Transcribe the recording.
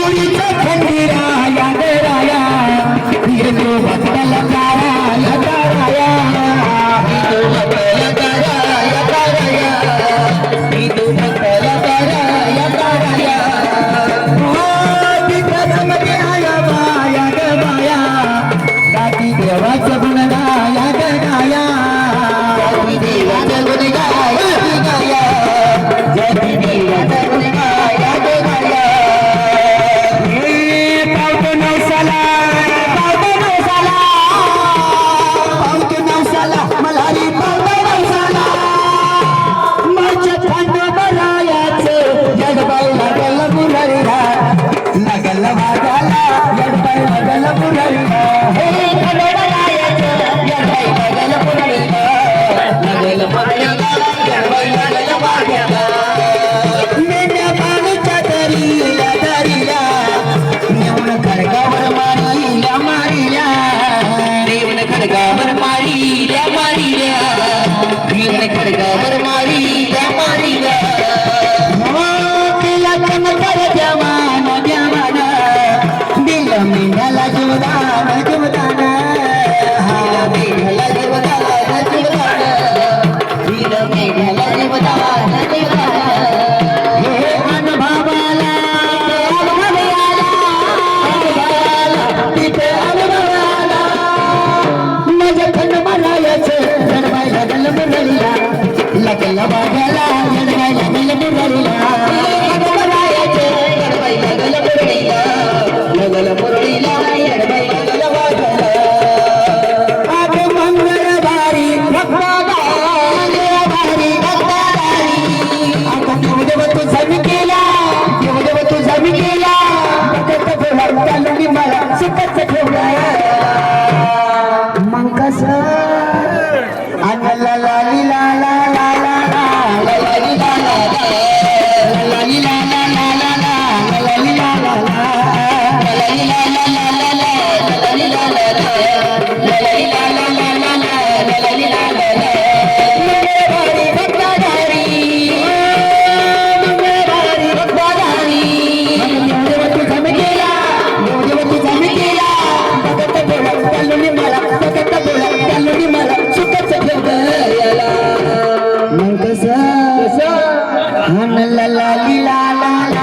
¡Gracias! खडगावर मारी Maria मी खडगावर मारी गल्ला गल्ला गल्ला बाबाला गल्ला गल्ला मुरलीला गडबडायचे गडबाईला गल्ला मुरलीला गल्ला मुरलीला गडबाईला गल्ला बाबाला आज मंगळवारी भक्तादारी भक्तादारी आता देवदेव तुझा मी केला देवदेव तुझा मी केला भक्त भगवान मी मला सुखच ठेवला मग कसं la la la la la la